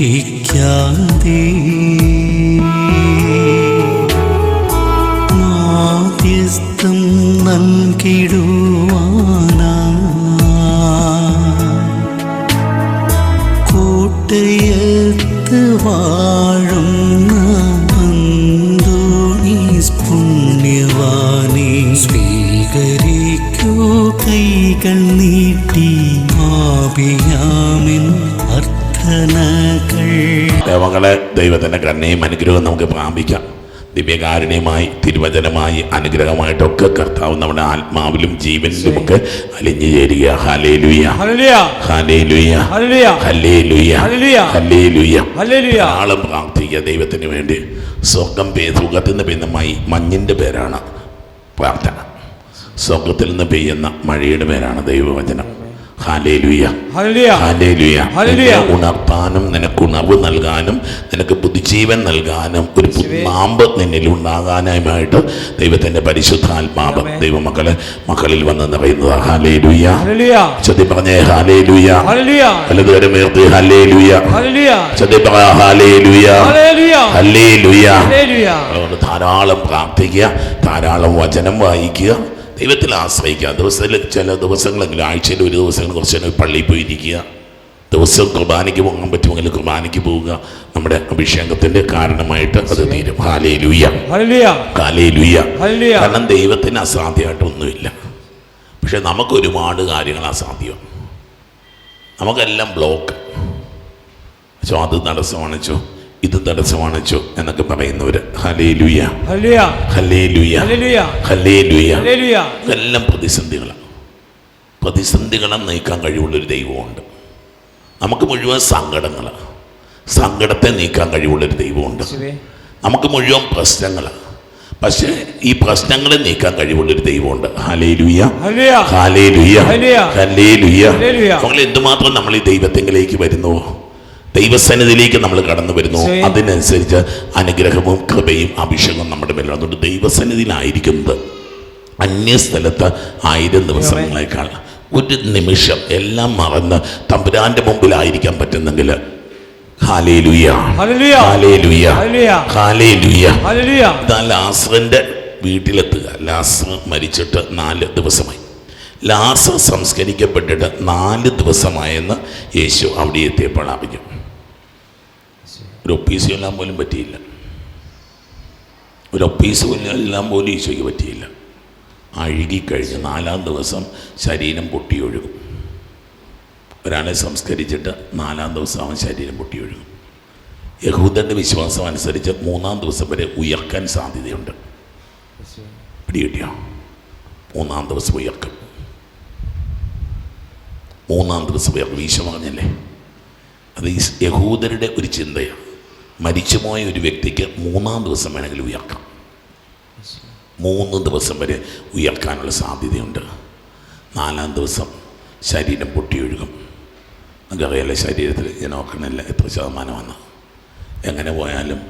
ഉപേക്ഷിച്ചാലുപേക്ഷിക്കാതെ അനുഗ്രഹം അനുഗ്രഹവും നമുക്ക് പ്രാപിക്കാം. ദിവ്യകാരുണ്യമായി തിരുവചനമായി അനുഗ്രഹമായിട്ടൊക്കെ കർത്താവ് നമ്മുടെ ആത്മാവിലും ജീവനിലും ഒക്കെ അലിഞ്ഞു ചേരുക ആളും പ്രാർത്ഥിക്കുക ദൈവത്തിന് വേണ്ടി. സ്വർഗം നിന്ന് പെയ്യുന്ന മൈ മഞ്ഞിന്റെ പേരാണ് പ്രാർത്ഥന. സ്വർഗത്തിൽ നിന്ന് പെയ്യുന്ന മഴയുടെ പേരാണ് ദൈവവചനം. ഉണർത്താനും നിനക്ക് ഉണർവ് നൽകാനും നിനക്ക് പുതുജീവൻ നൽകാനും ഒരു പാമ്പ് നിന്നിൽ ഉണ്ടാകാനായിട്ട് ദൈവത്തിന്റെ പരിശുദ്ധാത്മാവ് ദൈവമക്കളെ മക്കളിൽ വന്ന് നിറയുന്നത്. ഹാലേ ലുയ ചതി പറഞ്ഞേ ഹാലേ ലുയ ഉയർത്തി ഹാലേലുയ. ഹല്ലേലൂയ. ചതി പറ ഹല്ലേലൂയ. ഹല്ലേലുയ. ഹല്ലേലൂയ. അതുകൊണ്ട് ധാരാളം പ്രാർത്ഥിക്കുക ധാരാളം വചനം വായിക്കുക ദൈവത്തിൽ ആശ്രയിക്കുക. ദിവസത്തിൽ ചില ദിവസങ്ങളെങ്കിലും ആഴ്ചയിൽ ഒരു ദിവസങ്ങൾ കുറച്ച് തന്നെ പള്ളിയിൽ പോയിരിക്കുക. ദിവസം കുർബാനയ്ക്ക് പോകാൻ പറ്റുമെങ്കിൽ കുർബാനയ്ക്ക് പോവുക. നമ്മുടെ അഭിഷേകത്തിന്റെ കാരണമായിട്ട് അത് തീരും. ഹാലേ ലുയ്യ ഹാലേ ലുയ്യ കാരണം ദൈവത്തിന് അസാധ്യമായിട്ടൊന്നുമില്ല. പക്ഷെ നമുക്ക് ഒരുപാട് കാര്യങ്ങൾ അസാധ്യമാണ് നമുക്കെല്ലാം ബ്ലോക്ക് പക്ഷോ അത് തടസ്സമാണിച്ചോ. ഇത് തടസ്സമാണിച്ചു എന്നൊക്കെ പറയുന്നവര് എല്ലാം പ്രതിസന്ധികളാണ് പ്രതിസന്ധികളെ നീക്കാൻ കഴിവുള്ളൊരു ദൈവമുണ്ട് നമുക്ക് മുഴുവൻ സങ്കടങ്ങളാണ് സങ്കടത്തെ നീക്കാൻ കഴിവുള്ളൊരു ദൈവമുണ്ട് നമുക്ക് മുഴുവൻ പ്രശ്നങ്ങളാണ് പക്ഷേ ഈ പ്രശ്നങ്ങളെ നീക്കാൻ കഴിവുള്ളൊരു ദൈവമുണ്ട് എന്തുമാത്രം നമ്മൾ ഈ ദൈവത്തെങ്കിലേക്ക് വരുന്നുവോ ദൈവസന്നിധിയിലേക്ക് നമ്മൾ കടന്നു വരുന്നു. അതിനനുസരിച്ച് അനുഗ്രഹവും കൃപയും അഭിഷേകവും നമ്മുടെ മേലെ അതുകൊണ്ട് ദൈവസന്നിധിയിലായിരിക്കുന്നത്. അന്യസ്ഥലത്ത് ആയിരം ദിവസങ്ങളേക്കാൾ ഒരു നിമിഷം എല്ലാം മറന്ന് തമ്പുരാന്റെ മുമ്പിലായിരിക്കാൻ പറ്റുന്നെങ്കിൽ ലാസറിന്റെ വീട്ടിലെത്തുക. ലാസർ മരിച്ചിട്ട് നാല് ദിവസമായി. ലാസർ സംസ്കരിക്കപ്പെട്ടിട്ട് നാല് ദിവസമായെന്ന് യേശു അവിടെ എത്തിയപ്പോൾ അറിഞ്ഞു ഒരു ഒപ്പീസ് എല്ലാം പോലും പറ്റിയില്ല. ഒരു ഒപ്പീസ് എല്ലാം പോലും ഈശോയ്ക്ക് പറ്റിയില്ല. അഴുകിക്കഴിഞ്ഞ് നാലാം ദിവസം ശരീരം പൊട്ടിയൊഴുകും. ഒരാളെ സംസ്കരിച്ചിട്ട് നാലാം ദിവസം അവൻ ശരീരം പൊട്ടിയൊഴുകും. യഹൂദന്റെ വിശ്വാസം അനുസരിച്ച് മൂന്നാം ദിവസം വരെ ഉയർക്കാൻ സാധ്യതയുണ്ട്. പിടികിട്ടിയോ? മൂന്നാം ദിവസം ഉയർക്കും. മൂന്നാം ദിവസം ഉയർക്കും. ഈശോ പറഞ്ഞല്ലേ? അത് യഹൂദരുടെ ഒരു ചിന്തയാണ്. മരിച്ചുപോയ ഒരു വ്യക്തിക്ക് മൂന്നാം ദിവസം വേണമെങ്കിൽ ഉയർക്കാം. മൂന്ന് ദിവസം വരെ ഉയർക്കാനുള്ള സാധ്യതയുണ്ട്. നാലാം ദിവസം ശരീരം പൊട്ടിയൊഴുകും. നമുക്കറിയാലോ ശരീരത്തിൽ ഞാൻ നോക്കണില്ല എത്ര ശതമാനമാണ്? എങ്ങനെ പോയാലും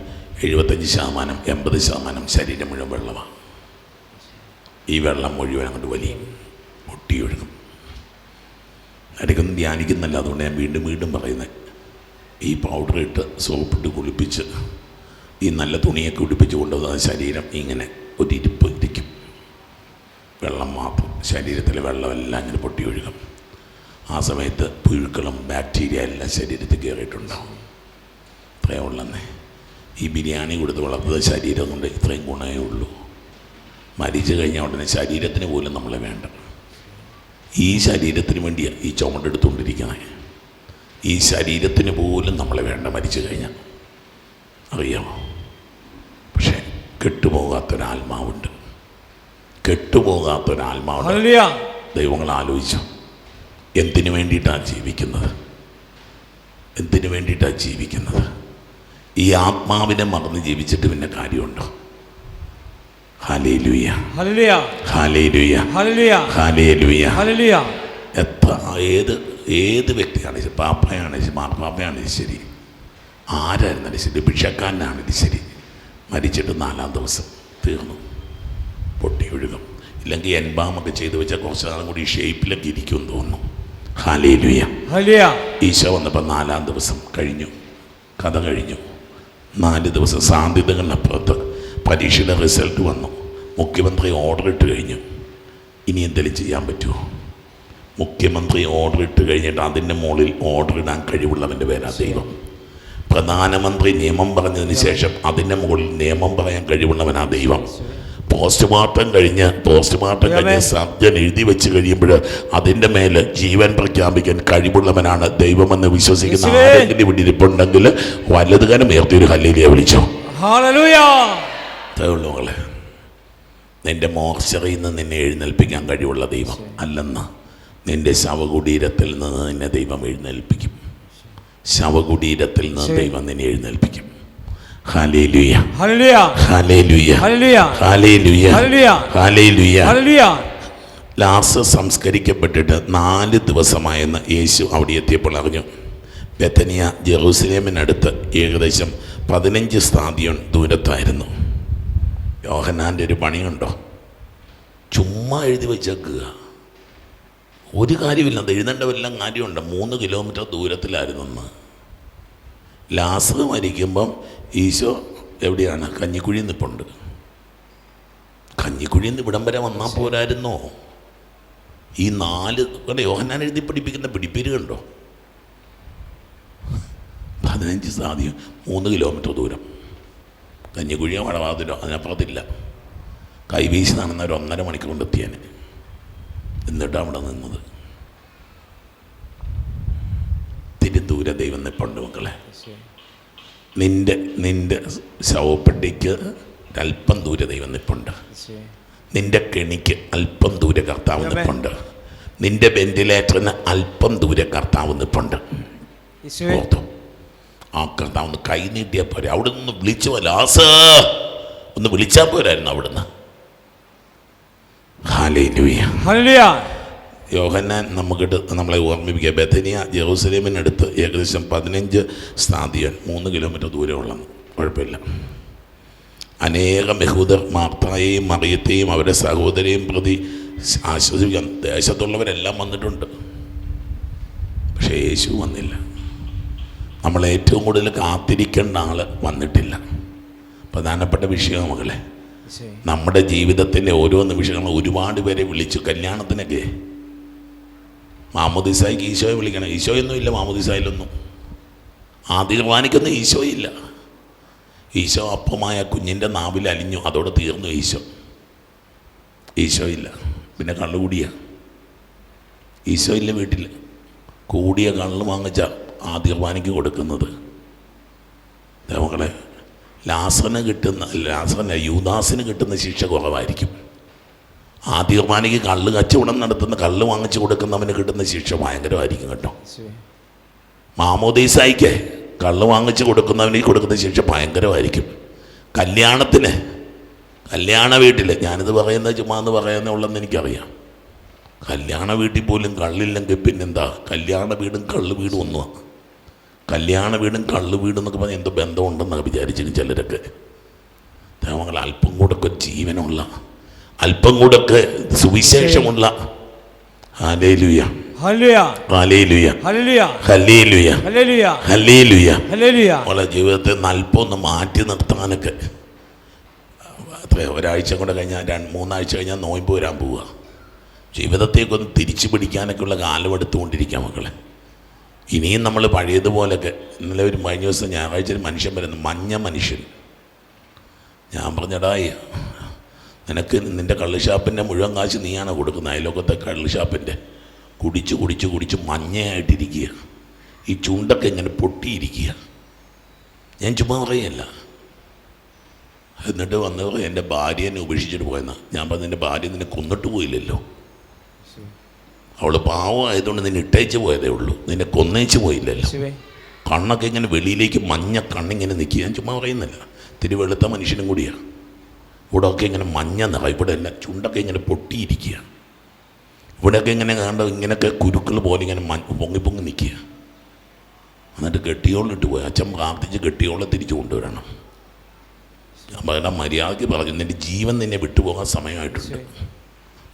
എഴുപത്തഞ്ച് ശതമാനം എൺപത് ശതമാനം ശരീരം മുഴുവൻ വെള്ളമാണ്. ഈ വെള്ളം മുഴുവൻ അങ്ങോട്ട് വലിയും പൊട്ടിയൊഴുകും. ഇടയ്ക്കൊന്നും ധ്യാനിക്കുന്നല്ല അതുകൊണ്ട് ഞാൻ വീണ്ടും വീണ്ടും പറയുന്നത് ഈ പൗഡർ ഇട്ട് സോപ്പിട്ട് കുളിപ്പിച്ച് ഈ നല്ല തുണിയൊക്കെ ഉടുപ്പിച്ച് കൊണ്ടുവന്ന ശരീരം ഇങ്ങനെ ഒരു ഇരിപ്പ് ഇരിക്കും. വെള്ളം മാത്രം ശരീരത്തിലെ വെള്ളമെല്ലാം ഇങ്ങനെ പൊട്ടി ഒഴുകും. ആ സമയത്ത് പുഴുക്കളും ബാക്ടീരിയ എല്ലാം ശരീരത്തിൽ കയറിയിട്ടുണ്ടാവും. ഇത്രയേ ഉള്ളന്നേ. ഈ ബിരിയാണി കൊടുത്ത് വളർത്തുന്ന ശരീരം കൊണ്ട് ഇത്രയും ഗുണമേ ഉള്ളൂ. മരിച്ചു കഴിഞ്ഞാൽ ഉടനെ ശരീരത്തിന് പോലും നമ്മളെ വേണ്ട. ഈ ശരീരത്തിന് വേണ്ടിയാണ് ഈ ചുമടെടുത്തുകൊണ്ടിരിക്കുന്നത്. ഈ ശരീരത്തിന് പോലും നമ്മളെ വേണ്ട മരിച്ചു കഴിഞ്ഞാൽ. അറിയാമോ? പക്ഷേ കെട്ടുപോകാത്തൊരാത്മാവുണ്ട്. കെട്ടുപോകാത്തൊരാത്മാവുണ്ട്. ദൈവങ്ങൾ ആലോചിച്ചു. എന്തിനു വേണ്ടിയിട്ടാണ് ജീവിക്കുന്നത്? എന്തിനു വേണ്ടിയിട്ടാണ് ജീവിക്കുന്നത്? ഈ ആത്മാവിനെ മറന്ന് ജീവിച്ചിട്ട് പിന്നെ കാര്യമുണ്ടോ? എത്ര ഏത് ഏത് വ്യക്തിയാണ് ശരി പാപ്പയാണ് ശരി ശരി? ആരായിരുന്നാലും ശരി? ഭിക്ഷക്കാരനാണെങ്കിലും ശരി? മരിച്ചിട്ട് നാലാം ദിവസം തീർന്നു. പൊട്ടി ഒഴുകും. ഇല്ലെങ്കിൽ എൻബാമൊക്കെ ചെയ്തു വെച്ചാൽ കുറച്ച് നാളും കൂടി ഷേപ്പിലൊക്കെ ഇരിക്കും തോന്നുന്നു. ഹാലേലുയ ഈശോ വന്നപ്പോൾ നാലാം ദിവസം കഴിഞ്ഞു. കഥ കഴിഞ്ഞു. നാല് ദിവസം സാധ്യതകളിനപ്പുറത്ത് പരീക്ഷയുടെ റിസൾട്ട് വന്നു. മുഖ്യമന്ത്രി ഓർഡർ ഇട്ട് കഴിഞ്ഞു. ഇനി എന്തെങ്കിലും ചെയ്യാൻ പറ്റുമോ? മുഖ്യമന്ത്രി ഓർഡർ ഇട്ട് കഴിഞ്ഞിട്ട് അതിന്റെ മുകളിൽ ഓർഡർ ഇടാൻ കഴിവുള്ളവന്റെ പേരാ ദൈവം. പ്രധാനമന്ത്രി നിയമം പറഞ്ഞതിന് ശേഷം അതിന്റെ മുകളിൽ നിയമം പറയാൻ കഴിവുള്ളവനാ ദൈവം. പോസ്റ്റ്മോർട്ടം കഴിഞ്ഞ് പോസ്റ്റ്മോർട്ടം കഴിഞ്ഞ് സർജൻ എഴുതി വെച്ച് കഴിയുമ്പോൾ അതിന്റെ മേൽ ജീവൻ പ്രഖ്യാപിക്കാൻ കഴിവുള്ളവനാണ് ദൈവമെന്ന് വിശ്വസിക്കുന്ന. ആരെങ്കിലും ഇവിടെ ഇരിപ്പുണ്ടെങ്കിൽ വലതുകാലം ഉയർത്തി ഒരു ഹല്ലേലിയ വിളിച്ചോ. നിന്റെ മോർച്ചറിയിൽ നിന്ന് നിന്നെ എഴുന്നേൽപ്പിക്കാൻ കഴിവുള്ള ദൈവം അല്ലെന്ന്. നിന്റെ ശവകുടീരത്തിൽ നിന്ന് നിന്നെ ദൈവം എഴുന്നേൽപ്പിക്കും. ശവകുടീരത്തിൽ നിന്ന് ദൈവം നിന്നെ എഴുന്നേൽപ്പിക്കും. ലാസ് സംസ്കരിക്കപ്പെട്ടിട്ട് നാല് ദിവസമായെന്ന് യേശു അവിടെ എത്തിയപ്പോൾ അറിഞ്ഞു. ബെത്തനിയ ജെറൂസലേമിനടുത്ത് ഏകദേശം പതിനഞ്ച് സ്ഥാതിയോൺ ദൂരത്തായിരുന്നു. യോഹനാന്റെ ഒരു പണിയുണ്ടോ? ചുമ്മാ എഴുതി വെച്ചേക്കുക. ഒരു കാര്യമില്ല. അത് എഴുതേണ്ട വല്ല കാര്യമുണ്ട്. മൂന്ന് കിലോമീറ്റർ ദൂരത്തിലായിരുന്നു അന്ന്. ലാസർ മരിക്കുമ്പം ഈശോ എവിടെയാണ്? കഞ്ഞിക്കുഴി നിൽപ്പുണ്ട് കഞ്ഞിക്കുഴിയിൽ നിന്ന് ഇവിടം വരെ വന്നാൽ പോരായിരുന്നോ? ഈ നാല് യോഹന്നാൻ എഴുതി പഠിപ്പിക്കുന്ന പിടിപ്പേര് കണ്ടോ? പതിനഞ്ച് സാധ്യം മൂന്ന് കിലോമീറ്റർ ദൂരം. കഞ്ഞിക്കുഴിയോ വളവാതിലോ അതിനപ്പുറത്തില്ല. കൈവീശി നടന്ന ഒരു ഒന്നര മണിക്കൂർ കൊണ്ട് എത്തിയാൻ എന്നിട്ട് അവിടെ നിന്നത്? തിരി ദൂരെ ദൈവം നിപ്പുണ്ട് മക്കളെ. നിന്റെ നിന്റെ ശവപ്പെട്ടിക്ക് അല്പം ദൂരെ ദൈവം നിപ്പുണ്ട് നിന്റെ കെണിക്ക് അല്പം ദൂരെ കർത്താവ്. നിപ്പുണ്ട് നിന്റെ വെന്റിലേറ്ററിന് അല്പം ദൂരെ കർത്താവ് നിപ്പുണ്ട് ഓർത്തു? ആ കർത്താവ് ഒന്ന് കൈ നീട്ടിയാൽ പോരെ. അവിടെ നിന്ന് വിളിച്ചു ലാസ് ഒന്ന് വിളിച്ചാൽ പോരായിരുന്നു അവിടുന്ന്. യോഹന്നാൻ നമുക്കിട്ട് നമ്മളെ ഓർമ്മിപ്പിക്കുക. ബഥനിയ ജെറൂസലേമിനടുത്ത് ഏകദേശം പതിനഞ്ച് സ്ഥാതിയൻ മൂന്ന് കിലോമീറ്റർ ദൂരമുള്ളന്ന് കുഴപ്പമില്ല. അനേകം യഹൂദർ മാർത്തായെയും മറിയത്തെയും അവരുടെ സഹോദരെയും പ്രതി ആശ്വസിപ്പിക്കാൻ ദേശത്തുള്ളവരെല്ലാം വന്നിട്ടുണ്ട്. പക്ഷേ യേശു വന്നില്ല. നമ്മൾ ഏറ്റവും കൂടുതൽ കാത്തിരിക്കേണ്ട ആൾ വന്നിട്ടില്ല. പ്രധാനപ്പെട്ട വിഷയം മകളെ നമ്മുടെ ജീവിതത്തിന്റെ ഓരോ നിമിഷങ്ങളും ഒരുപാട് പേരെ വിളിച്ചു. കല്യാണത്തിനൊക്കെ. മാമോദിസായിക്ക് ഈശോയെ വിളിക്കണം. ഈശോയൊന്നും ഇല്ല മാമോദിസായിലൊന്നും ആ കുർബാനയ്ക്കൊന്നും ഈശോയില്ല. ഈശോ അപ്പമായ കുഞ്ഞിന്റെ നാവിൽ അലിഞ്ഞു. അതോടെ തീർന്നു ഈശോ. ഈശോ ഇല്ല പിന്നെ കള്ളുകൂടിയ ഈശോ ഇല്ല വീട്ടിൽ. കൂടിയ കള്ള് വാങ്ങിച്ച ആ തീർമാനിക്ക് കൊടുക്കുന്നത്. ദേവങ്ങളെ ലാസന് കിട്ടുന്ന ലാസന യൂദാസിന് കിട്ടുന്ന ശിക്ഷ കുറവായിരിക്കും. ആ തീർമാനിക്ക് കള്ള് കച്ചവടം നടത്തുന്ന കള്ള് വാങ്ങിച്ചു കൊടുക്കുന്നവന് കിട്ടുന്ന ശിക്ഷ ഭയങ്കരമായിരിക്കും കേട്ടോ. മാമോദീസായിക്ക് കള്ള് വാങ്ങിച്ചു കൊടുക്കുന്നവന് കൊടുക്കുന്ന ശിക്ഷ ഭയങ്കരമായിരിക്കും. കല്യാണത്തിന് കല്യാണ വീട്ടിൽ ഞാനിത് പറയുന്നത് ചുമ്മാ എന്ന് പറയുന്ന ഉള്ളെന്ന് എനിക്കറിയാം. കല്യാണ വീട്ടിൽ പോലും കള്ളില്ലെങ്കിൽ പിന്നെന്താ? കല്യാണ വീടും കള്ള് വീടും ഒന്നുമാണ് കല്യാണ വീടും കള്ളു വീടും എന്നൊക്കെ പറഞ്ഞാൽ എന്തോ ബന്ധമുണ്ടെന്നൊക്കെ വിചാരിച്ചിരുന്നു ചിലരൊക്കെ. ദൈവങ്ങൾ അല്പം കൂടൊക്കെ ജീവനുള്ള അല്പം കൂടൊക്കെ സുവിശേഷമുള്ള. Hallelujah hallelujah. നമ്മളെ ജീവിതത്തെ നൽപ്പൊന്ന് മാറ്റി നിർത്താനൊക്കെ. ഒരാഴ്ച കൂടെ കഴിഞ്ഞാൽ രണ്ട് മൂന്നാഴ്ച കഴിഞ്ഞാൽ നോയമ്പ് വരാൻ പോവുക. ജീവിതത്തേക്കൊന്ന് തിരിച്ചു പിടിക്കാനൊക്കെ ഉള്ള കാലം എടുത്തുകൊണ്ടിരിക്കാം മക്കളെ. ഇനിയും നമ്മൾ പഴയതുപോലൊക്കെ ഇന്നലെ ഒരു കഴിഞ്ഞ ദിവസം ഞായറാഴ്ച ഒരു മനുഷ്യൻ വരുന്നു മഞ്ഞ മനുഷ്യൻ. ഞാൻ പറഞ്ഞടായി നിനക്ക് നിന്റെ കള്ളുഷാപ്പിന്റെ മുഴുവൻ കാശ് നീയാണ് കൊടുക്കുന്നത് അയലോക്കത്തെ കള്ളുഷാപ്പിന്റെ കുടിച്ച് കുടിച്ച് കുടിച്ച് മഞ്ഞയായിട്ടിരിക്കുക. ഈ ചൂണ്ടൊക്കെ ഇങ്ങനെ പൊട്ടിയിരിക്കുക. ഞാൻ ചുമ്മാ പറയല്ല എന്നിട്ട് വന്നവർ എന്റെ ഭാര്യനെ ഉപേക്ഷിച്ചിട്ട് പോയെന്നാണ് ഞാൻ പറഞ്ഞു എന്റെ ഭാര്യ നിന്നെ കൊന്നിട്ട് പോയില്ലല്ലോ. അവൾ പാവമായതുകൊണ്ട് നിന്നെ ഇട്ടേച്ച് പോയതേ ഉള്ളൂ. നിന്നെ കൊന്നേച്ച് പോയില്ലല്ലോ. കണ്ണൊക്കെ ഇങ്ങനെ വെളിയിലേക്ക് മഞ്ഞ കണ്ണിങ്ങനെ നിൽക്കുക. ഞാൻ ചുമ്മാ പറയുന്നില്ല. തിരി വെളുത്ത മനുഷ്യനും കൂടിയാണ് ഇവിടെ ഒക്കെ ഇങ്ങനെ മഞ്ഞ നിറ. ഇവിടെ എല്ലാം ചുണ്ടൊക്കെ ഇങ്ങനെ പൊട്ടിയിരിക്കുക. ഇവിടെയൊക്കെ ഇങ്ങനെ കണ്ട ഇങ്ങനെയൊക്കെ കുരുക്കൾ പോലെ ഇങ്ങനെ പൊങ്ങി പൊങ്ങി നിൽക്കുക. എന്നിട്ട് കെട്ടിയോളിട്ട് പോയി. അച്ഛൻ പ്രാർത്ഥിച്ച് കെട്ടിയോളെ തിരിച്ചു കൊണ്ടുവരണം. ഞാൻ പറയണ മര്യാദയ്ക്ക് പറഞ്ഞു. നിന്റെ ജീവൻ നിന്നെ വിട്ടുപോകാൻ സമയമായിട്ടുണ്ട്.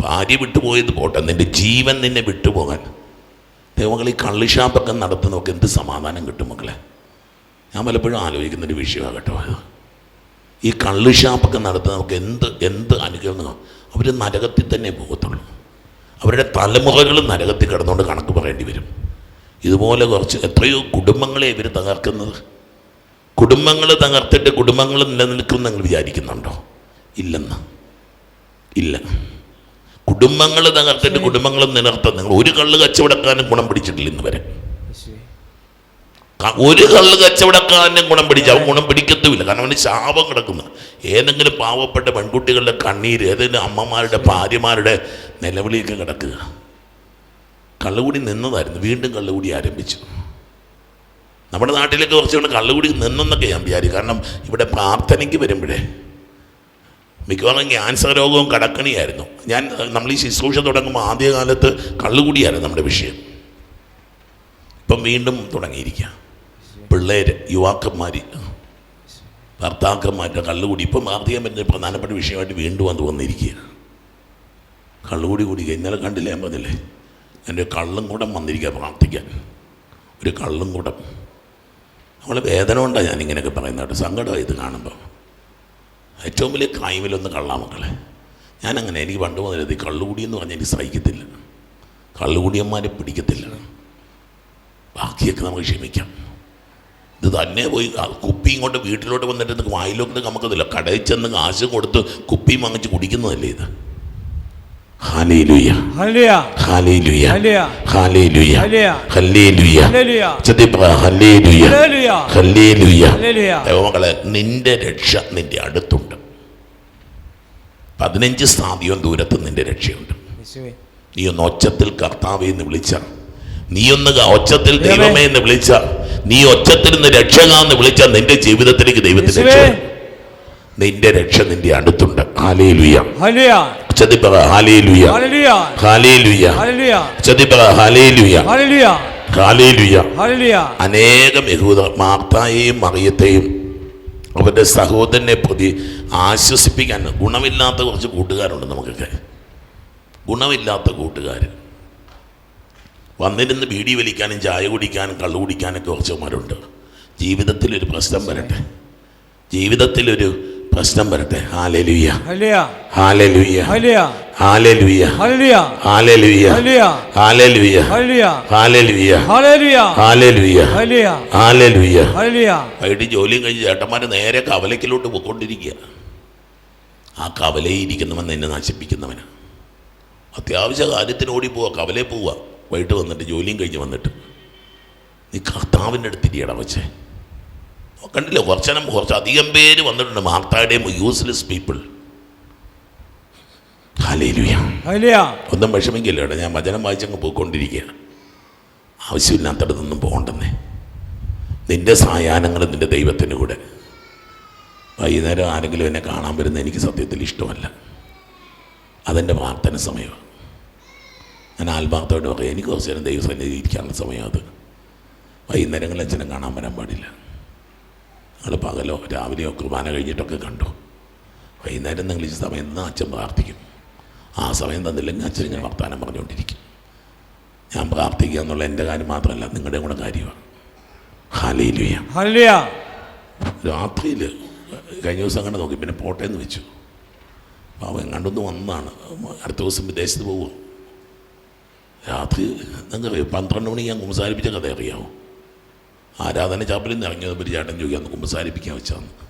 ഭാര്യ വിട്ടുപോയത് പോട്ടെ നിന്റെ ജീവൻ നിന്നെ വിട്ടുപോകാൻ. ദൈവങ്ങൾ ഈ കള്ളിഷാപ്പൊക്കെ നടത്തുന്നതൊക്കെ എന്ത് സമാധാനം കിട്ടും മക്കളെ. ഞാൻ പലപ്പോഴും ആലോചിക്കുന്നൊരു വിഷയമാണ് കേട്ടോ. ഈ കള്ളിഷാപ്പൊക്കെ നടത്തുന്നവർക്ക് എന്ത് എന്ത് അനുഗ്രഹം അവർ നരകത്തിൽ തന്നെ പോകത്തുള്ളൂ. അവരുടെ തലമുറകൾ നരകത്തിൽ കിടന്നുകൊണ്ട് കണക്ക് പറയേണ്ടി വരും. ഇതുപോലെ കുറച്ച് എത്രയോ കുടുംബങ്ങളെ ഇവർ തകർക്കുന്നത്. കുടുംബങ്ങൾ തകർത്തിട്ട് കുടുംബങ്ങൾ നിലനിൽക്കുമെന്ന് നിങ്ങൾ വിചാരിക്കുന്നുണ്ടോ? ഇല്ലെന്ന്. ഇല്ല. കുടുംബങ്ങൾ തകർത്തിട്ട് കുടുംബങ്ങൾ നിലനിർത്താൻ നിങ്ങൾ ഒരു കള്ള് കച്ചവടക്കാരനും ഗുണം പിടിച്ചിട്ടില്ല ഇന്ന് വരെ. ഒരു കള്ള് കച്ചവടക്കാരനും ഗുണം പിടിച്ച അവൻ ഗുണം പിടിക്കത്തുമില്ല. കാരണം അവന് ശാപം കിടക്കുന്നു. ഏതെങ്കിലും പാവപ്പെട്ട പെൺകുട്ടികളുടെ കണ്ണീര് ഏതെങ്കിലും അമ്മമാരുടെ ഭാര്യമാരുടെ നിലവിളിയൊക്കെ കിടക്കുക. കള്ളുകൂടി നിന്നതായിരുന്നു. വീണ്ടും കള്ളുകൂടി ആരംഭിച്ചു. നമ്മുടെ നാട്ടിലൊക്കെ കുറച്ചുകൊണ്ട് കള്ളുകൂടി നിന്നെന്നൊക്കെ ഞാൻ വിചാരിക്കും. കാരണം ഇവിടെ പ്രാർത്ഥനയ്ക്ക് വരുമ്പോഴേ മിക്കവാറും ക്യാൻസർ രോഗവും കടക്കണിയായിരുന്നു. ഞാൻ നമ്മൾ ഈ ശുശ്രൂഷ തുടങ്ങുമ്പോൾ ആദ്യകാലത്ത് കള്ളുകൂടിയായിരുന്നു നമ്മുടെ വിഷയം. ഇപ്പം വീണ്ടും തുടങ്ങിയിരിക്കുക. പിള്ളേർ യുവാക്കന്മാർ ഭർത്താക്കന്മാരുടെ കള്ളുകൂടി. ഇപ്പം ആദ്യം വരുന്ന പ്രധാനപ്പെട്ട വിഷയമായിട്ട് വീണ്ടും വന്ന് വന്നിരിക്കുക. കള്ളുകൂടി കൂടി ഇന്നലെ കണ്ടില്ല ഞാൻ പറഞ്ഞില്ലേ? എന്റെ കള്ളും കൂടം വന്നിരിക്കുക പ്രാർത്ഥിക്കാൻ. ഒരു കള്ളും കൂടം നമ്മൾ വേദന കൊണ്ടാണ് ഞാനിങ്ങനെയൊക്കെ പറയുന്നത് സങ്കടമായി ഇത് കാണുമ്പോൾ ഏറ്റവും വലിയ കായ്മലൊന്ന് കള്ളാ മക്കളെ ഞാനങ്ങനെ എനിക്ക് പണ്ട് മുതൽ ഈ കള്ളുകൂടി എന്ന് പറഞ്ഞാൽ എനിക്ക് സഹിക്കത്തില്ല കള്ളുകൂടിയന്മാരെ പിടിക്കത്തില്ല ബാക്കിയൊക്കെ നമുക്ക് ക്ഷമിക്കാം ഇത് തന്നെ പോയി കുപ്പിയും കുപ്പി ഇങ്ങോട്ട് വീട്ടിലോട്ട് വന്നിട്ട് ഇത് വായിലോട്ട് നമുക്കതില്ല കടയിൽ ചെന്ന് കാശ് കൊടുത്ത് കുപ്പിയും വാങ്ങിച്ച് കുടിക്കുന്നതല്ലേ ഇത് നിന്റെ രക്ഷ നിന്റെ അടുത്തുണ്ട് പതിനഞ്ച് സ്ഥാതിയും ദൂരത്ത് നിന്റെ രക്ഷയുണ്ട്. നീ ഒന്ന് ഒച്ചത്തിൽ കർത്താവെ എന്ന് വിളിച്ച. നീ ഒന്ന് ഒച്ചത്തിൽ ദൈവമേ എന്ന് വിളിച്ച. നീ ഒച്ചത്തിൽ നിന്ന് രക്ഷക എന്ന് വിളിച്ച നിന്റെ ജീവിതത്തിലേക്ക് വരും. നിന്റെ രക്ഷ നിന്റെ അടുത്തുണ്ട്. Hallelujah. Hallelujah. Hallelujah. Hallelujah. Hallelujah. അനേകം യഹൂദ മാർത്തായെയും മറിയത്തെയും അവരുടെ സഹോദരനെ പ്രതി ആശ്വസിപ്പിക്കാൻ ഗുണമില്ലാത്ത കുറച്ച് കൂട്ടുകാരുണ്ട് നമുക്കൊക്കെ. ഗുണമില്ലാത്ത കൂട്ടുകാർ. വന്നിരുന്ന് ബീഡി വലിക്കാനും ചായ കുടിക്കാനും കള്ളു കുടിക്കാനൊക്കെ കുറച്ചുമാരുണ്ട് ജീവിതത്തിലൊരു പ്രശ്നം വരട്ടെ. ജീവിതത്തിലൊരു പ്രശ്നം വരട്ടെ. ഹാലലുയ്യ ഹാലലുയ്യ ഹാലലുയ്യ ഹാലലുയ്യ ഹാലലുയ്യ ഹാലലുയ്യ ഹാലലുയ്യ ഹാലലുയ്യ വൈകിട്ട് ജോലിയും കഴിഞ്ഞ് ചേട്ടന്മാർ നേരെ കവലയ്ക്കിലോട്ട് പോയിക്കൊണ്ടിരിക്കുക. ആ കവലയിൽ ഇരിക്കുന്നവൻ എന്നെ നശിപ്പിക്കുന്നവന്. അത്യാവശ്യ കാര്യത്തിന് ഓടി പോവുക കവലയിൽ പോവുക വൈകിട്ട് വന്നിട്ട് ജോലിയും കഴിഞ്ഞ് വന്നിട്ട്. നീ കർത്താവിന്റെ അടുത്തിരിയടാ വെച്ചേ കണ്ടില്ല? കുറച്ചനം കുറച്ച് അധികം പേര് വന്നിട്ടുണ്ട്. മാർത്തായുടെയും യൂസ്ലെസ് പീപ്പിൾ ഒന്നും വിഷമിക്കില്ല കേട്ടോ ഞാൻ വചനം വായിച്ചങ്ങ് പോയിക്കൊണ്ടിരിക്കുകയാണ്. ആവശ്യമില്ലാത്തടത്തൊന്നും പോകണ്ടെന്നേ. നിന്റെ സായാഹ്നങ്ങൾ നിന്റെ ദൈവത്തിന് കൂടെ. വൈകുന്നേരം ആരെങ്കിലും എന്നെ കാണാൻ വരുന്ന എനിക്ക് സത്യത്തിൽ ഇഷ്ടമല്ല. അതെന്റെ പ്രാർത്ഥന സമയമാണ്. ഞാൻ ആത്മാർത്ഥമായിട്ട് പറയാം. എനിക്ക് കുറച്ച് നേരം ദൈവസന്നിധി ഇരിക്കാനുള്ള സമയം അത്. വൈകുന്നേരങ്ങളിൽ അച്ഛനെ കാണാൻ വരാൻ പാടില്ല. ഞങ്ങൾ പകലോ രാവിലെയോ കുർബാന കഴിഞ്ഞിട്ടൊക്കെ കണ്ടു. വൈകുന്നേരം നിങ്ങൾ ഈ സമയം നിന്ന് അച്ഛൻ പ്രാർത്ഥിക്കും. ആ സമയം തന്നില്ലെങ്കിൽ അച്ഛൻ ഇങ്ങനെ വർത്തമാനം പറഞ്ഞുകൊണ്ടിരിക്കും. ഞാൻ പ്രാർത്ഥിക്കുക എന്നുള്ള എന്റെ കാര്യം മാത്രമല്ല നിങ്ങളുടെ കൂടെ കാര്യമാണ്. ഹാലയിലുയ രാത്രിയിൽ കഴിഞ്ഞ ദിവസം അങ്ങനെ നോക്കി പിന്നെ പോട്ടേന്ന് വെച്ചു. അപ്പോൾ അവൻ കണ്ടൊന്ന് വന്നതാണ് അടുത്ത ദിവസം വിദേശത്ത് പോവുക. രാത്രി നിങ്ങൾക്കറിയാം പന്ത്രണ്ട് മണിക്ക് ഞാൻ കുമ്പസാരിപ്പിച്ച കഥ അറിയാമോ ആരാധന ചാപ്പലിൽ നിന്ന് ഇറങ്ങിയത് ഒരു ചേട്ടൻ ചോദിക്കുക അന്ന് കുമ്പസാരിപ്പിക്കാൻ വെച്ചാന്ന്.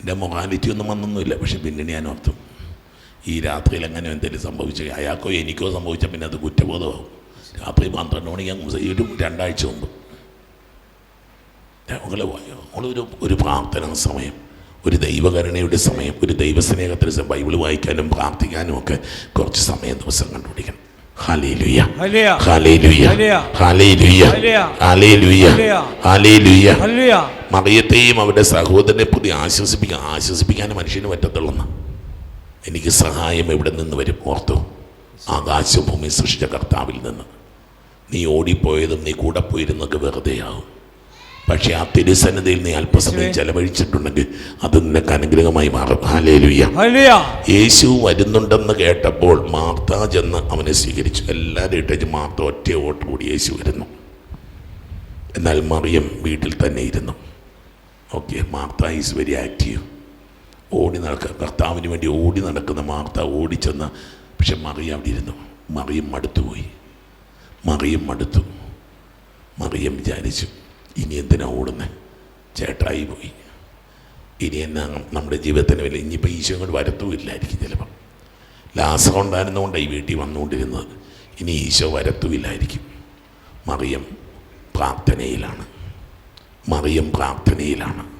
എന്റെ മൊറാലിറ്റി ഒന്നും വന്നൊന്നുമില്ല പക്ഷെ പിന്നീട് ഞാൻ ഓർത്തു ഈ രാത്രിയിൽ എങ്ങനെ എന്തെങ്കിലും സംഭവിച്ചു? അയാൾക്കോ എനിക്കോ സംഭവിച്ചാൽ പിന്നെ അത് കുറ്റബോധമാകും രാത്രി പന്ത്രണ്ട് മണിക്ക് ഞാൻ കുമ്പസ- ഒരു രണ്ടാഴ്ച മുമ്പ്. ഞങ്ങളെ ഞങ്ങളൊരു ഒരു പ്രാർത്ഥനാ സമയം ഒരു ദൈവകരുണയുടെ സമയം ഒരു ദൈവസ്നേഹത്തിന് ബൈബിൾ വായിക്കാനും പ്രാർത്ഥിക്കാനും ഒക്കെ കുറച്ച് സമയം ദിവസം കണ്ടുപിടിക്കണം. മറിയത്തെയും അവരുടെ സഹോദരനെ പുതിയ ആശ്വസിപ്പിക്കാൻ ആശ്വസിപ്പിക്കാൻ മനുഷ്യന് പറ്റത്തുള്ളെന്ന് എനിക്ക് സഹായം എവിടെ നിന്ന് വരും ഓർത്തു ആകാശഭൂമി സൃഷ്ടിച്ച കർത്താവിൽ നിന്ന് നീ ഓടിപ്പോയതും നീ കൂടെ പോയിരുന്നൊക്കെ വെറുതെയാവും പക്ഷെ ആ തിരുസന്നിധിയിൽ നീ അല്പസമയം ചെലവഴിച്ചിട്ടുണ്ടെങ്കിൽ അത് നിനക്ക് അനുഗ്രഹമായി മാറും. ഹാലേലുയ്യ യേശു വരുന്നുണ്ടെന്ന് കേട്ടപ്പോൾ മാർത്ത ചെന്ന് അവനെ സ്വീകരിച്ചു. എല്ലാവരും ഇട്ടേച്ച് മാർത്ത ഒറ്റ ഓട്ട് കൂടി യേശു വരുന്നു. എന്നാൽ മറിയം വീട്ടിൽ തന്നെ ഇരുന്നു. Okay Martha is very active. ഓടി നടക്കുക കർത്താവിന് വേണ്ടി ഓടി നടക്കുന്ന മാർത്ത ഓടിച്ചെന്ന് പക്ഷെ മറിയം അവിടെ ഇരുന്നു. മറിയം മടുത്തുപോയി. മറിയം മടുത്തു. മറിയം വിചാരിച്ചു. ഇനി എന്തിനാ ഓടുന്നത് ചേട്ടായി പോയി. ഇനി എന്നാ നമ്മുടെ ജീവിതത്തിന് വില ഇനിയിപ്പോൾ ഈശോ കൊണ്ട് വരത്തുമില്ലായിരിക്കും ചിലപ്പം. ലാസം ഉണ്ടായിരുന്നുകൊണ്ടാണ് ഈ വീട്ടിൽ വന്നുകൊണ്ടിരുന്നത്. ഇനി ഈശോ വരത്തുമില്ലായിരിക്കും മറിയം പ്രാർത്ഥനയിലാണ്. മറിയം പ്രാർത്ഥനയിലാണ്.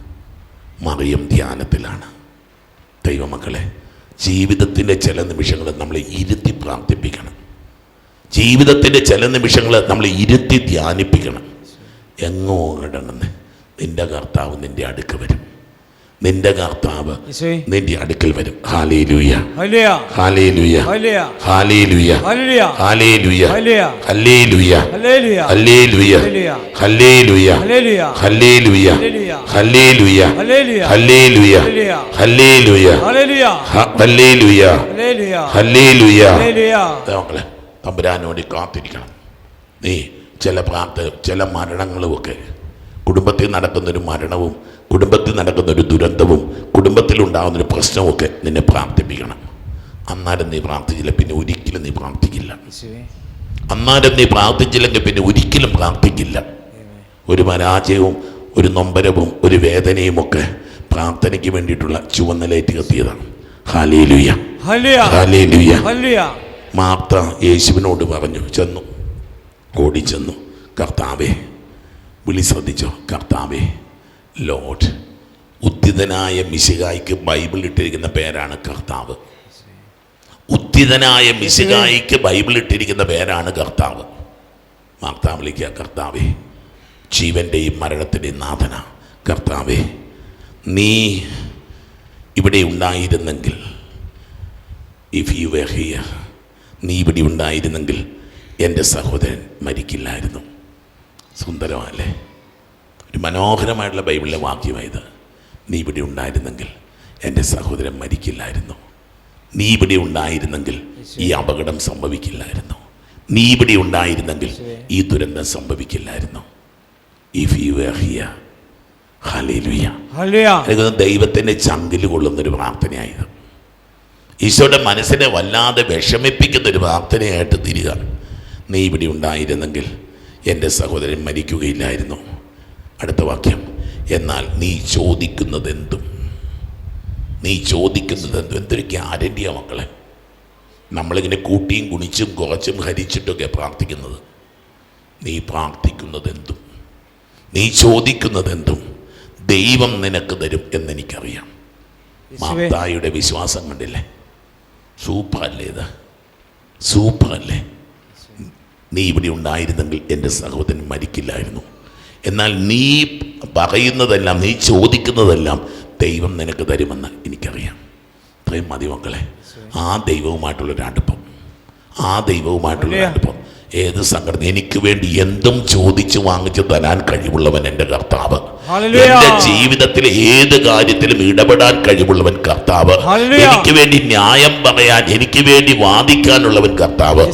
മറിയം ധ്യാനത്തിലാണ്. ദൈവമക്കളെ ജീവിതത്തിന്റെ ചില നിമിഷങ്ങൾ നമ്മൾ ഇരുത്തി പ്രാർത്ഥിപ്പിക്കണം. ജീവിതത്തിന്റെ ചില നിമിഷങ്ങൾ നമ്മൾ ഇരുത്തി ധ്യാനിപ്പിക്കണം. എങ്ങോ കിടണെന്ന് നിന്റെ കർത്താവ് നിന്റെ അടുക്ക് വരും നിന്റെ കർത്താവ് നിന്റെ അടുക്കൽ വരും hallelujah hallelujah hallelujah hallelujah hallelujah hallelujah hallelujah hallelujah hallelujah hallelujah hallelujah hallelujah hallelujah തമ്പുരാനോട് കാത്തിരിക്കണം നീ ചില പ്രാർത്ഥന ചില മരണങ്ങളുമൊക്കെ. കുടുംബത്തിൽ നടക്കുന്നൊരു മരണവും കുടുംബത്തിൽ നടക്കുന്നൊരു ദുരന്തവും കുടുംബത്തിലുണ്ടാകുന്നൊരു പ്രശ്നവുമൊക്കെ നിന്നെ പ്രാർത്ഥിപ്പിക്കണം അന്നാലും നീ പ്രാർത്ഥിച്ചില്ല പിന്നെ ഒരിക്കലും നീ പ്രാർത്ഥിക്കില്ല അന്നാലും നീ പ്രാർത്ഥിച്ചില്ലെങ്കിൽ പിന്നെ ഒരിക്കലും പ്രാർത്ഥിക്കില്ല ഒരു പരാജയവും ഒരു നൊമ്പരവും ഒരു വേദനയും ഒക്കെ പ്രാർത്ഥനയ്ക്ക് വേണ്ടിയിട്ടുള്ള ചുവന്നലേറ്റ് കത്തിയതാണ്. ഹാലേലുയ ഹാലേലുയ മാർത്ത യേശുവിനോട് പറഞ്ഞു ചെന്നു. ഓടിച്ചെന്നു കർത്താവേ വിളി ശ്രദ്ധിച്ചോ. കർത്താവേ ലോഡ് ഉദ്ധിതനായ മിശികായിക്ക് ബൈബിൾ ഇട്ടിരിക്കുന്ന പേരാണ് കർത്താവ്. ഉദ്ധിതനായ മിശികായിക്ക് ബൈബിൾ ഇട്ടിരിക്കുന്ന പേരാണ് കർത്താവ്. മാർത്ത വിളിക്കുക കർത്താവേ ജീവന്റെയും മരണത്തിന്റെയും നാഥന. കർത്താവേ നീ ഇവിടെ ഉണ്ടായിരുന്നെങ്കിൽ ഇഫ് യു വെ ഹിയ നീ ഇവിടെ ഉണ്ടായിരുന്നെങ്കിൽ എന്റെ സഹോദരൻ മരിക്കില്ലായിരുന്നു. സുന്ദരമല്ലേ? ഒരു മനോഹരമായിട്ടുള്ള ബൈബിളിലെ വാക്യമായത് നീ ഇവിടെ ഉണ്ടായിരുന്നെങ്കിൽ എന്റെ സഹോദരൻ മരിക്കില്ലായിരുന്നു. നീ ഇവിടെ ഉണ്ടായിരുന്നെങ്കിൽ ഈ അപകടം സംഭവിക്കില്ലായിരുന്നു. നീ ഇവിടെ ഉണ്ടായിരുന്നെങ്കിൽ ഈ ദുരന്തം സംഭവിക്കില്ലായിരുന്നു. ഇഫ് യു തോന്നുന്നു ദൈവത്തിന്റെ ചങ്കിൽ കൊള്ളുന്നൊരു പ്രാർത്ഥനയായത്. ഈശോയുടെ മനസ്സിനെ വല്ലാതെ വിഷമിപ്പിക്കുന്ന ഒരു പ്രാർത്ഥനയായിട്ട് തിരിക നീ ഇവിടെ ഉണ്ടായിരുന്നെങ്കിൽ എന്റെ സഹോദരൻ മരിക്കുകയില്ലായിരുന്നു. അടുത്ത വാക്യം. എന്നാൽ നീ ചോദിക്കുന്നത് എന്തും നീ ചോദിക്കുന്നത് എന്തും എന്തൊരു ഗ്യാരണ്ടിയാ മക്കളെ? നമ്മളിങ്ങനെ കൂട്ടിയും കുണിച്ചും കുറച്ചും ഹരിച്ചിട്ടൊക്കെ പ്രാർത്ഥിക്കുന്നത്. നീ പ്രാർത്ഥിക്കുന്നത് എന്തും നീ ചോദിക്കുന്നത് എന്തും ദൈവം നിനക്ക് തരും എന്നെനിക്കറിയാം. മാതായുടെ വിശ്വാസം കണ്ടില്ലേ? സൂപ്പർ അല്ലേ ഇത്? സൂപ്പർ അല്ലേ നീ ഇവിടെ ഉണ്ടായിരുന്നെങ്കിൽ എന്റെ സഹോദരൻ മരിക്കില്ലായിരുന്നു. എന്നാൽ നീ പറയുന്നതെല്ലാം നീ ചോദിക്കുന്നതെല്ലാം ദൈവം നിനക്ക് തരുമെന്ന് എനിക്കറിയാം. ഇത്രയും മതി മക്കളെ. ആ ദൈവവുമായിട്ടുള്ളൊരു അടുപ്പം ആ ദൈവവുമായിട്ടുള്ള. അടുപ്പം ഏത് സംഘടന? എനിക്ക് വേണ്ടി എന്തും ചോദിച്ചു വാങ്ങിച്ചു തരാൻ കഴിവുള്ളവൻ എന്റെ കർത്താവ്. എന്റെ എന്റെ ജീവിതത്തിൽ ഏത് കാര്യത്തിലും ഇടപെടാൻ കഴിവുള്ളവൻ കർത്താവ്. എനിക്ക് വേണ്ടി ന്യായം പറയാൻ എനിക്ക് വേണ്ടി വാദിക്കാനുള്ളവൻ കർത്താവ്.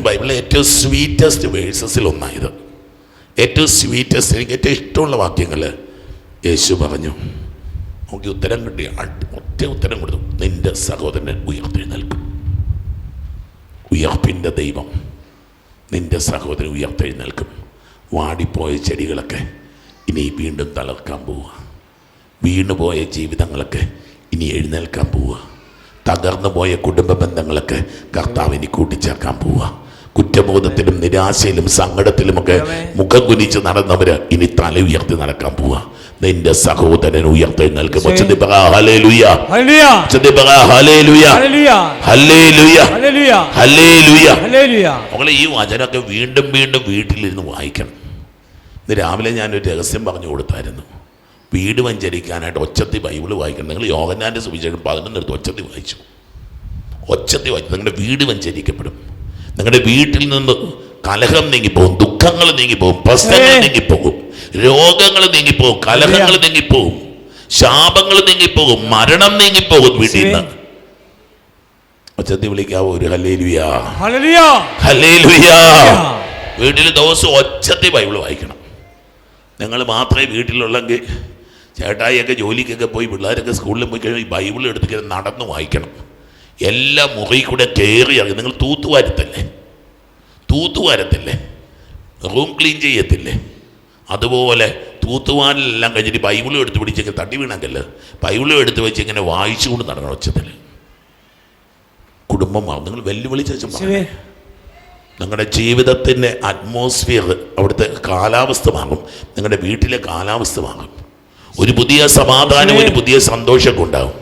ബൈബിളിലെ ഏറ്റവും സ്വീറ്റസ്റ്റ് വേഴ്സസിൽ ഒന്നായത് ഏറ്റവും സ്വീറ്റസ്റ്റ് എനിക്ക് ഏറ്റവും ഇഷ്ടമുള്ള വാക്യങ്ങൾ യേശു പറഞ്ഞു. നമുക്ക് ഉത്തരം കിട്ടി. ഒറ്റ ഉത്തരം കൊടുത്തു. നിന്റെ സഹോദരൻ ഉയർത്തെഴുന്നേൽക്കും. ഉയർപ്പിന്റെ ദൈവം. നിന്റെ സഹോദരൻ ഉയർത്തെഴുന്നേൽക്കും. വാടിപ്പോയ ചെടികളൊക്കെ ഇനി വീണ്ടും തളർക്കാൻ പോവുക. വീണുപോയ ജീവിതങ്ങളൊക്കെ ഇനി എഴുന്നേൽക്കാൻ പോവുക. തകർന്നു പോയ കുടുംബ ബന്ധങ്ങളൊക്കെ കർത്താവിനി കൂട്ടിച്ചേർക്കാൻ പോവുക. കുറ്റബോധത്തിലും നിരാശയിലും സങ്കടത്തിലുമൊക്കെ മുഖം കുനിച്ച് നടന്നവർ ഇനി തല ഉയർത്തി നടക്കാൻ പോവുക. നിന്റെ സഹോദരൻ ഉയർത്തെഴുന്നേൽക്കും. നമ്മൾ ഈ വചനമൊക്കെ വീണ്ടും വീണ്ടും വീട്ടിലിരുന്ന് വായിക്കണം. ഇന്ന് രാവിലെ ഞാനൊരു രഹസ്യം പറഞ്ഞു കൊടുത്തായിരുന്നു. വീട് വഞ്ചരിക്കാനായിട്ട് ഒച്ചത്തി ബൈബിൾ വായിക്കണം. നിങ്ങൾ യോഗനാന്റെ സുവിശേഷം പതിനൊന്നെടുത്ത് ഒച്ചത്തി വായിച്ചു. ഒച്ചത്തി വായിച്ചു. നിങ്ങളുടെ വീട് വഞ്ചരിക്കപ്പെടും. നിങ്ങളുടെ വീട്ടിൽ നിന്ന് കലഹം നീങ്ങിപ്പോകും ദുഃഖങ്ങൾ നീങ്ങിപ്പോകും പ്രശ്നങ്ങൾ. നീങ്ങിപ്പോകും. രോഗങ്ങൾ നീങ്ങിപ്പോകും കലഹങ്ങൾ. നീങ്ങിപ്പോകും ശാപങ്ങൾ നീങ്ങിപ്പോകും മരണം നീങ്ങിപ്പോകും വീട്ടിൽ നിന്ന് ഒച്ചത്തി വിളിക്കാവോ? ഒരു വീട്ടിൽ ദിവസം ഒച്ചത്തി ബൈബിൾ വായിക്കണം. നിങ്ങൾ മാത്രമേ വീട്ടിലുള്ളെങ്കിൽ ചേട്ടായിയൊക്കെ ജോലിക്കൊക്കെ പോയി പിള്ളേരൊക്കെ സ്കൂളിൽ പോയി കഴിഞ്ഞാൽ ഈ ബൈബിൾ എടുത്തിട്ട് നടന്ന് വായിക്കണം. എല്ലാ മുറി കൂടെ കയറി ഇറങ്ങി. നിങ്ങൾ തൂത്തുവാരത്തല്ലേ? തൂത്തുവാരത്തില്ലേ? Room clean ചെയ്യത്തില്ലേ? അതുപോലെ തൂത്തുവാനെല്ലാം കഴിഞ്ഞിട്ട് ബൈബിളും എടുത്ത് പിടിച്ച് തട്ടി വീണക്കല്ലേ ബൈബിളും എടുത്ത് വെച്ച് ഇങ്ങനെ വായിച്ചുകൊണ്ട് നടക്കണം ഉച്ചത്തിൽ കുടുംബം മാറും. നിങ്ങൾ വെല്ലുവിളിച്ച ശരി നിങ്ങളുടെ ജീവിതത്തിന്റെ അറ്റ്മോസ്ഫിയർ അവിടുത്തെ കാലാവസ്ഥ മാറും. നിങ്ങളുടെ വീട്ടിലെ കാലാവസ്ഥ മാറും. ഒരു പുതിയ സമാധാനം ഒരു പുതിയ സന്തോഷമൊക്കെ ഉണ്ടാവും.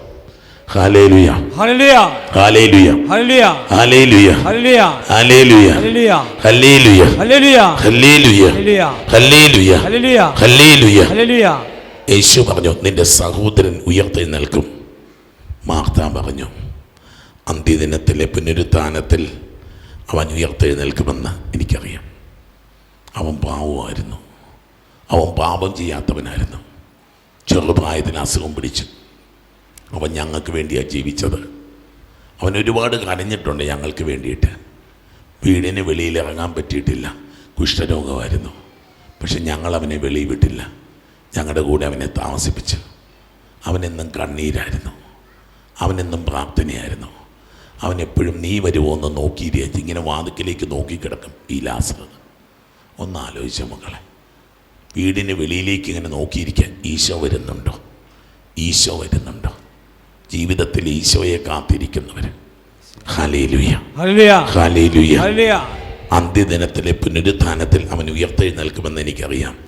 യേശു പറഞ്ഞു നിന്റെ സഹോദരൻ ഉയർത്തെഴുന്നേൽക്കും മാർത്ത പറഞ്ഞു അന്ത്യദിനത്തിലെ പുനരുത്ഥാനത്തിൽ അവൻ ഉയർത്തെഴുന്നേൽക്കുമെന്ന് എനിക്കറിയാം അവൻ പാവമായിരുന്നു അവൻ പാപം ചെയ്യാത്തവനായിരുന്നു ചെറുപ്രായത്തിന് അസുഖം പിടിച്ചു അവൻ ഞങ്ങൾക്ക് വേണ്ടിയാണ് ജീവിച്ചത്. അവൻ ഒരുപാട് കരഞ്ഞിട്ടുണ്ട് ഞങ്ങൾക്ക് വേണ്ടിയിട്ട്. വീടിന് വെളിയിൽ ഇറങ്ങാൻ പറ്റിയിട്ടില്ല. കുഷ്ഠരോഗമായിരുന്നു. പക്ഷെ ഞങ്ങൾ അവനെ വെളിയിൽ വിട്ടില്ല. ഞങ്ങളുടെ കൂടെ അവനെ താമസിപ്പിച്ചു. അവനെന്നും കണ്ണീരായിരുന്നു. അവനെന്നും പ്രാർത്ഥനയായിരുന്നു അവനെപ്പോഴും നീ വരുമോ എന്ന് നോക്കിയിരിച്ച് ഇങ്ങനെ വാതിക്കലേക്ക് നോക്കിക്കിടക്കും ഈ ലാസർ. ഒന്ന് ആലോചിച്ച മക്കളെ. വീടിന് വെളിയിലേക്ക് ഇങ്ങനെ നോക്കിയിരിക്കാൻ ഈശോ വരുന്നുണ്ടോ? ഈശോ വരുന്നുണ്ടോ? ജീവിതത്തിൽ ഈശോയെ കാത്തിരിക്കുന്നവർ. അന്ത്യദിനത്തിലെ പുനരുത്ഥാനത്തിൽ അവൻ ഉയർത്തെഴുന്നേൽക്കുമെന്ന് എനിക്കറിയാം.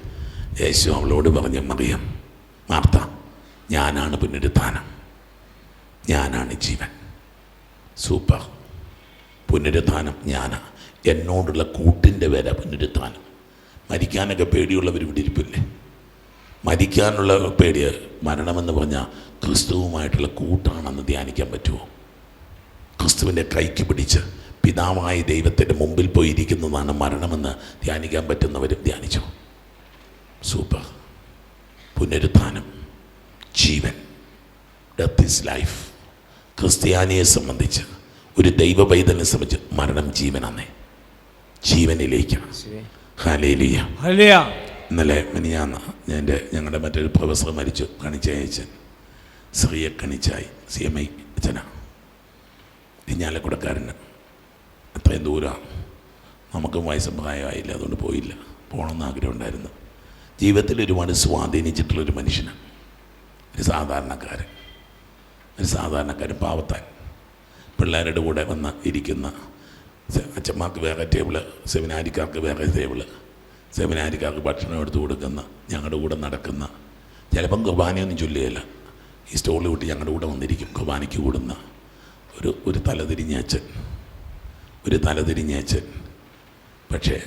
യേശു അവളോട് പറഞ്ഞ മറിയാം മാർത്ത ഞാനാണ് പുനരുത്ഥാനം. ഞാനാണ് ജീവൻ. സൂപ്പർ. പുനരുത്ഥാനം ഞാനാ. എന്നോടുള്ള കൂട്ടിന്റെ വില പുനരുത്ഥാനം. മരിക്കാനൊക്കെ പേടിയുള്ളവർ ഇവിടെ ഇരിപ്പില്ലേ? മരിക്കാനുള്ള പേടിയ. മരണമെന്ന് പറഞ്ഞാൽ ക്രിസ്തുവുമായിട്ടുള്ള കൂട്ടാണെന്ന് ധ്യാനിക്കാൻ പറ്റുമോ? ക്രിസ്തുവിന്റെ കൈക്ക് പിടിച്ച് പിതാവായ ദൈവത്തിന്റെ മുമ്പിൽ പോയിരിക്കുന്നതാണ് മരണമെന്ന് ധ്യാനിക്കാൻ പറ്റുന്നവരും ധ്യാനിച്ചു? സൂപ്പർ. പുനരുത്ഥാനം. ജീവൻ. ഡെത്ത് ഇസ് ലൈഫ് ക്രിസ്ത്യാനിയെ സംബന്ധിച്ച് ഒരു ദൈവ പൈതലിനെ സംബന്ധിച്ച് മരണം ജീവനാന്നേ. ജീവനിലേക്കാണ്. ഹലേലിയ ഇന്നലെ മിനിയാന്ന് ഞാൻ എന്റെ ഞങ്ങളുടെ മറ്റൊരു പ്രൊഫസർ മരിച്ചു ശ്രീയെ കണിച്ചായി സി എം ഐ അച്ഛനാ കൊടുക്കാരന്. അത്രയും ദൂരമാണ് നമുക്കും വയസ്സ് പ്രായമായില്ല അതുകൊണ്ട് പോയില്ല. പോകണമെന്ന് ആഗ്രഹമുണ്ടായിരുന്നു. ജീവിതത്തിൽ ഒരുപാട് സ്വാധീനിച്ചിട്ടുള്ളൊരു മനുഷ്യനാണ് ഒരു സാധാരണക്കാരൻ. ഒരു സാധാരണക്കാരൻ പാവത്താൻ. പിള്ളേരുടെ കൂടെ വന്ന് ഇരിക്കുന്ന അച്ഛന്മാർക്ക് വേറെ ടേബിൾ സെമിനാരിക്കാർക്ക് വേറെ ടേബിൾ സെമിനാരിക്കാർക്ക് ഭക്ഷണം എടുത്തു കൊടുക്കുന്ന ഞങ്ങളുടെ കൂടെ നടക്കുന്ന. ചിലപ്പം കുർബാനയൊന്നും ചൊല്ലുകയില്ല. ഈ സ്റ്റോളിൽ വിട്ട് ഞങ്ങളുടെ കൂടെ വന്നിരിക്കും. കുർബാനയ്ക്ക് കൂടുന്ന ഒരു ഒരു തലതിരിഞ്ഞേച്ചൻ ഒരു തലതിരിഞ്ഞേച്ചൻ പക്ഷേ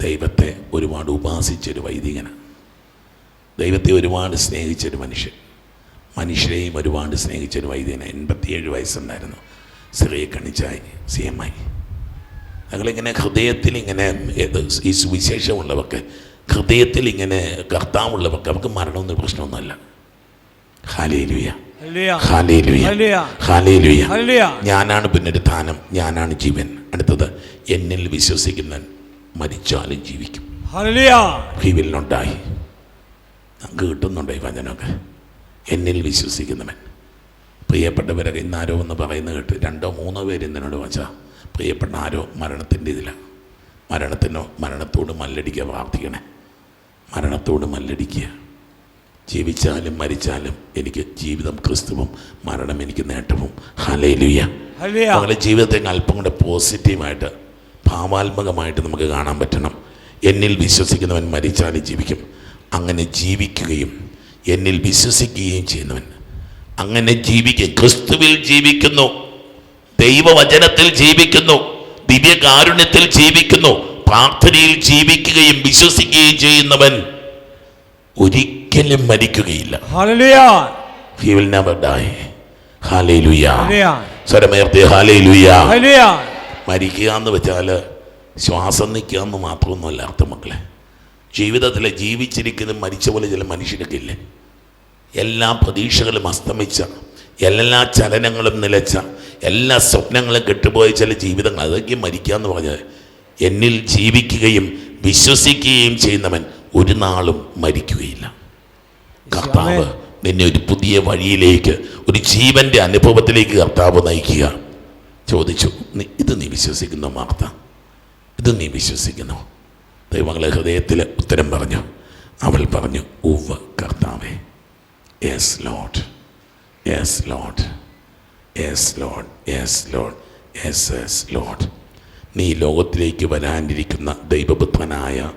ദൈവത്തെ ഒരുപാട് ഉപാസിച്ചൊരു വൈദികനാണ്. ദൈവത്തെ ഒരുപാട് സ്നേഹിച്ചൊരു മനുഷ്യൻ. മനുഷ്യരെയും ഒരുപാട് സ്നേഹിച്ചൊരു വൈദ്യന് എൺപത്തിയേഴ് വയസ്സുണ്ടായിരുന്നു. സിറിയെ കണിച്ചായി സി എം ഐ. ഞങ്ങളിങ്ങനെ ഹൃദയത്തിൽ ഇങ്ങനെ ഈ സുവിശേഷമുള്ളവർക്ക് ഹൃദയത്തിൽ ഇങ്ങനെ കർത്താവുള്ളവർക്ക് അവർക്ക് മരണമൊന്നും പ്രശ്നമൊന്നുമല്ല hallelujah hallelujah hallelujah hallelujah hallelujah hallelujah ഞാനാണ് പുനരുത്ഥാനം. ഞാനാണ് ജീവൻ. അടുത്തത് എന്നിൽ വിശ്വസിക്കുന്നവൻ മരിച്ചാലും ജീവിക്കും. Hallelujah. He will not die നമുക്ക് കിട്ടുന്നുണ്ടോ ഈ വചനമൊക്കെ? എന്നിൽ വിശ്വസിക്കുന്നവൻ. പ്രിയപ്പെട്ടവരൊക്കെ ഇന്നാരോ എന്ന് പറയുന്നത് കേട്ട് രണ്ടോ മൂന്നോ പേര് ഇന്നോട് വച്ചാൽ പ്രിയപ്പെട്ട ആരോ മരണത്തിന്റെ ഇതിലാണ് മരണത്തിനോ മരണത്തോട് മല്ലടിക്കുക പ്രാർത്ഥിക്കണേ. മരണത്തോട് മല്ലടിക്കുക. ജീവിച്ചാലും മരിച്ചാലും എനിക്ക് ജീവിതം ക്രിസ്തുവും മരണം എനിക്ക് നേട്ടവും. ഹലേലുയ അങ്ങനെ ജീവിതത്തെ അല്പം കൂടെ പോസിറ്റീവായിട്ട് ഭാവാത്മകമായിട്ട് നമുക്ക് കാണാൻ പറ്റണം. എന്നിൽ വിശ്വസിക്കുന്നവൻ മരിച്ചാലും ജീവിക്കും. അങ്ങനെ ജീവിക്കുകയും എന്നിൽ വിശ്വസിക്കുകയും ചെയ്യുന്നവൻ അങ്ങനെ ജീവിക്കുക ക്രിസ്തുവിൽ ജീവിക്കുന്നു. ദൈവവചനത്തിൽ ജീവിക്കുന്നു. ദിവ്യകാരുണ്യത്തിൽ ജീവിക്കുന്നു. പ്രാർത്ഥനയിൽ ജീവിക്കുകയും വിശ്വസിക്കുകയും ചെയ്യുന്നവൻ ഒരിക്കലും മരിക്കുകയില്ല. നെവർ ഡൈ ഹാലേലുയാ ഹല്ലേലൂയ സ്വരമേർത്തി ഹാലേലുയാ ഹല്ലേലൂയ മരിക്കുക എന്ന് വെച്ചാൽ ശ്വാസം നിൽക്കുക എന്ന് മാത്രമൊന്നുമല്ല അർത്ഥം മക്കളെ. ജീവിതത്തിൽ ജീവിച്ചിരിക്കുന്ന മരിച്ച പോലെ ചില മനുഷ്യരൊക്കെ ഇല്ലേ എല്ലാ പ്രതീക്ഷകളും അസ്തമിച്ച എല്ലാ ചലനങ്ങളും നിലച്ച എല്ലാ സ്വപ്നങ്ങളും കെട്ടുപോയ ചില ജീവിതങ്ങൾ അതൊക്കെ മരിക്കുക എന്ന് പറഞ്ഞത് എന്നിൽ ജീവിക്കുകയും വിശ്വസിക്കുകയും ചെയ്യുന്നവൻ ഒരു നാളും മരിക്കുകയില്ല. കർത്താവ് നിന്നെ ഒരു പുതിയ വഴിയിലേക്ക് ഒരു ജീവന്റെ അനുഭവത്തിലേക്ക് കർത്താവ് നയിക്കുക. ചോദിച്ചു "നീ- ഇത് നീ വിശ്വസിക്കുന്നു മാർത്ത. ഇത് നീ വിശ്വസിക്കുന്നു. ദൈവങ്ങളെ ഹൃദയത്തിൽ ഉത്തരം പറഞ്ഞു. അവൾ പറഞ്ഞു ഉവ് കർത്താവേ yes lord yes lord yes lord yes lord yes yes lord. നീ ലോകത്തിലേക്ക് വരാനിരിക്കുന്ന ദൈവപുത്രനായ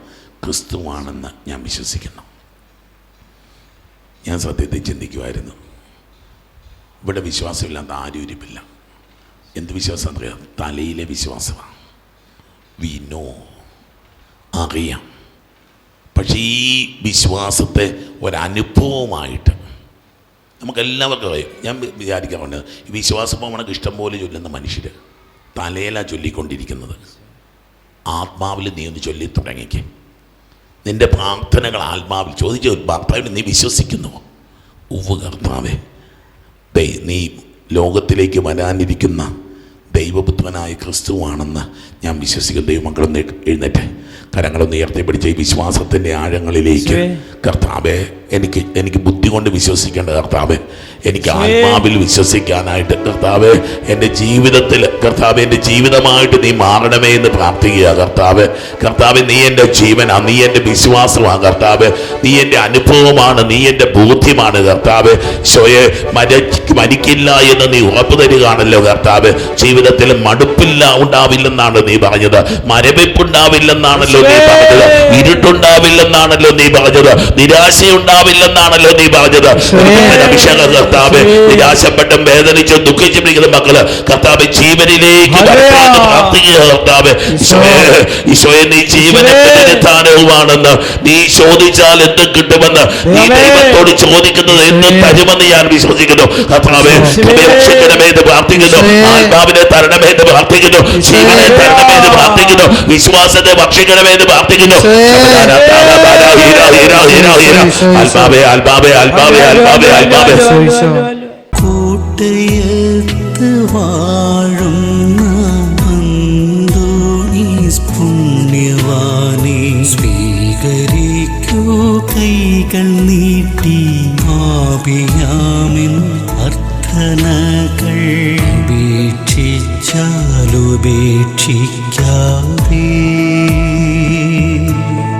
ക്രിസ്തുവാണെന്ന് ഞാൻ വിശ്വസിക്കുന്നു. ഞാൻ സത്യത്തിൽ ചിന്തിക്കുമായിരുന്നു. ഇവിടെ വിശ്വാസമില്ലാത്ത ആരും ഇരിപ്പില്ല എന്ത് വിശ്വാസം അറിയാം? തലയിലെ വിശ്വാസമാണ് വി നോ അറിയാം. പക്ഷേ ഈ വിശ്വാസത്തെ ഒരനുഭവമായിട്ട് നമുക്കെല്ലാവർക്കും അറിയാം. ഞാൻ വിചാരിക്കാറുണ്ട് ഈ വിശ്വാസം ഇഷ്ടം പോലെ ചൊല്ലുന്ന മനുഷ്യർ തലയിലാണ് ചൊല്ലിക്കൊണ്ടിരിക്കുന്നത്. ആത്മാവിൽ നീ ഒന്ന് ചൊല്ലി തുടങ്ങിക്കേ. നിന്റെ പ്രാർത്ഥനകൾ ആത്മാവിൽ ചോദിച്ചു ഭർത്താവിന് നീ വിശ്വസിക്കുന്നു. ഉവ് കർത്താവേ ദൈ നീ ലോകത്തിലേക്ക് വരാനിരിക്കുന്ന ദൈവപുത്രനായ ക്രിസ്തുവാണെന്ന് ഞാൻ വിശ്വസിക്കുന്ന. ദൈവമക്കളൊന്ന് എഴുന്നേറ്റ്. കരങ്ങളൊന്ന് ഉയർത്തിപ്പിടിച്ച ഈ വിശ്വാസത്തിന്റെ ആഴങ്ങളിലേക്ക്. കർത്താവെ എനിക്ക് എനിക്ക് ബുദ്ധി കൊണ്ട് വിശ്വസിക്കേണ്ട കർത്താവ് എനിക്ക് ആത്മാവിൽ വിശ്വസിക്കാനായിട്ട് കർത്താവ് എന്റെ ജീവിതത്തിൽ കർത്താവ് എന്റെ ജീവിതമായിട്ട് നീ മാറണമേ എന്ന് പ്രാർത്ഥിക്കുക കർത്താവ്. കർത്താവ് നീ എന്റെ ജീവനാണ് നീ എന്റെ വിശ്വാസമാണ് കർത്താവ്. നീ എന്റെ അനുഭവമാണ് നീ എന്റെ ബോധ്യമാണ് കർത്താവ്. സ്വയെ മര മരിക്കില്ല എന്ന് നീ ഉറപ്പ് തരികയാണല്ലോ കർത്താവ്. ജീവിതത്തിൽ മടുപ്പില്ല ഉണ്ടാവില്ലെന്നാണ് നീ പറഞ്ഞത്. മരവിപ്പുണ്ടാവില്ലെന്നാണല്ലോ നീ പറഞ്ഞത്. ഇരുട്ടുണ്ടാവില്ലെന്നാണല്ലോ നീ പറഞ്ഞത്. നിരാശയുണ്ടാവില്ലെന്നാണല്ലോ നീ പറഞ്ഞത്. അഭിഷേക കർത്താവ്. നിരാശപ്പെട്ടും വേദനിച്ചും ദുഃഖിച്ചും ഇരിക്കുന്ന മക്കൾ കർത്താവ് ജീവനിലേക്ക് പ്രാർത്ഥിക്കുക കർത്താവ്. ഈശോയെ നീ ജീവനെ പുനരുത്ഥാനവുമാണെന്ന് നീ ചോദിച്ചാൽ എന്ത് കിട്ടുമെന്ന് നീ ദൈവത്തോട് ചോദിക്കുന്നത് എന്ത് തരുമെന്ന് ഞാൻ വിശ്വസിക്കുന്നു. കർത്താവെ കൃപയക്ഷണമേ എന്ന് പ്രാർത്ഥിക്കുന്നു. ആത്മാവിനെ തരണമേ എന്ന് പ്രാർത്ഥിക്കുന്നു. ജീവനെ തരണമേ എന്ന് പ്രാർത്ഥിക്കുന്നു. വിശ്വാസത്തെ ഭക്ഷിക്കണമേ എന്ന് പ്രാർത്ഥിക്കുന്നു. കൂട്ടയത്ത് പുണ്യവാനെ സ്വീകരിക്കൂ കൈകൾ നീട്ടി ആപിയാമിൻ അർത്ഥനകൾ. ഉപേക്ഷിച്ചാലുപേക്ഷിക്കാതെ